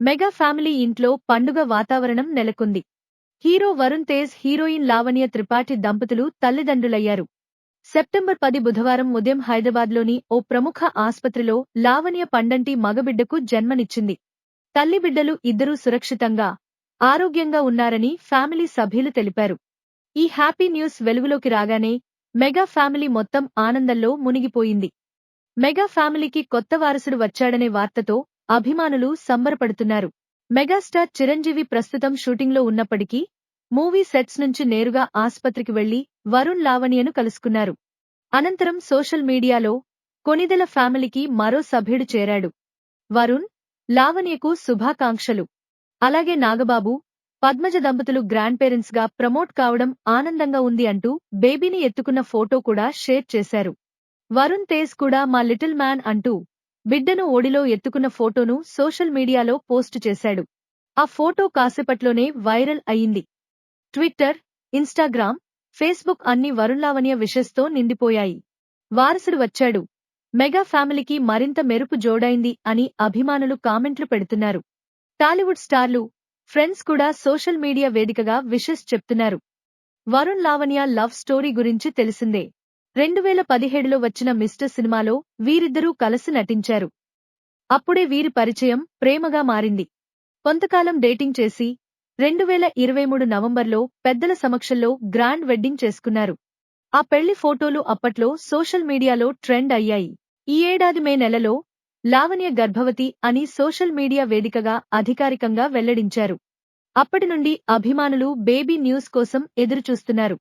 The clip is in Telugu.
మెగా ఫ్యామిలీ ఇంట్లో పండుగ వాతావరణం నెలకొంది. హీరో వరుణ్ తేజ్ హీరోయిన్ లావణ్య త్రిపాఠి దంపతులు తల్లిదండ్రులయ్యారు. సెప్టెంబర్ పది బుధవారం ఉదయం హైదరాబాద్లోని ఓ ప్రముఖ ఆస్పత్రిలో లావణ్య పండంటి మగబిడ్డకు జన్మనిచ్చింది. తల్లి బిడ్డలు ఇద్దరూ సురక్షితంగా ఆరోగ్యంగా ఉన్నారని ఫ్యామిలీ సభ్యులు తెలిపారు. ఈ హ్యాపీ న్యూస్ వెలుగులోకి రాగానే మెగా ఫ్యామిలీ మొత్తం ఆనందంలో మునిగిపోయింది. మెగా ఫ్యామిలీకి కొత్త వారసుడు వచ్చాడనే వార్తతో అభిమానులు సంబరపడుతున్నారు. మెగాస్టార్ చిరంజీవి ప్రస్తుతం షూటింగ్లో ఉన్నప్పటికీ మూవీ సెట్స్ నుంచి నేరుగా ఆస్పత్రికి వెళ్ళి వరుణ్ లావణ్యను కలుసుకున్నారు. అనంతరం సోషల్ మీడియాలో కొనిదెల ఫ్యామిలీకి మరో సభ్యుడు చేరాడు. వరుణ్ లావణ్యకు శుభాకాంక్షలు. అలాగే నాగబాబు పద్మజ దంపతులు గ్రాండ్ పేరెంట్స్గా ప్రమోట్ కావడం ఆనందంగా ఉంది అంటూ బేబీని ఎత్తుకున్న ఫోటో కూడా షేర్ చేశారు. వరుణ్ తేజ్ కూడా మా లిటిల్ మ్యాన్ అంటూ బిడ్డను ఓడిలో ఎత్తుకున్న ఫోటోను సోషల్ మీడియాలో పోస్టు చేశాడు. ఆ ఫోటో కాసేపట్లోనే వైరల్ అయింది. ట్విట్టర్ ఇన్స్టాగ్రామ్ ఫేస్బుక్ అన్ని వరుణ్లావణ్య విషస్తో నిండిపోయాయి. వారసుడు వచ్చాడు. మెగా ఫ్యామిలీకి మరింత మెరుపు జోడైంది అని అభిమానులు కామెంట్లు పెడుతున్నారు. టాలీవుడ్ స్టార్లు ఫ్రెండ్స్ కూడా సోషల్ మీడియా వేదికగా విషెస్ చెప్తున్నారు. వరుణ్ లావణ్య లవ్ స్టోరీ గురించి తెలిసిందే. రెండు వేల పదిహేడులో వచ్చిన మిస్టర్ సినిమాలో వీరిద్దరూ కలిసి నటించారు. అప్పుడే వీరి పరిచయం ప్రేమగా మారింది. కొంతకాలం డేటింగ్ చేసి రెండు వేల ఇరవై మూడు నవంబర్లో పెద్దల సమక్షంలో గ్రాండ్ వెడ్డింగ్ చేసుకున్నారు. ఆ పెళ్ళి ఫోటోలు అప్పట్లో సోషల్ మీడియాలో ట్రెండ్ అయ్యాయి. ఈ ఏడాది మే నెలలో లావణ్య గర్భవతి అని సోషల్ మీడియా వేదికగా అధికారికంగా వెల్లడించారు. అప్పటి నుండి అభిమానులు బేబీ న్యూస్ కోసం ఎదురుచూస్తున్నారు.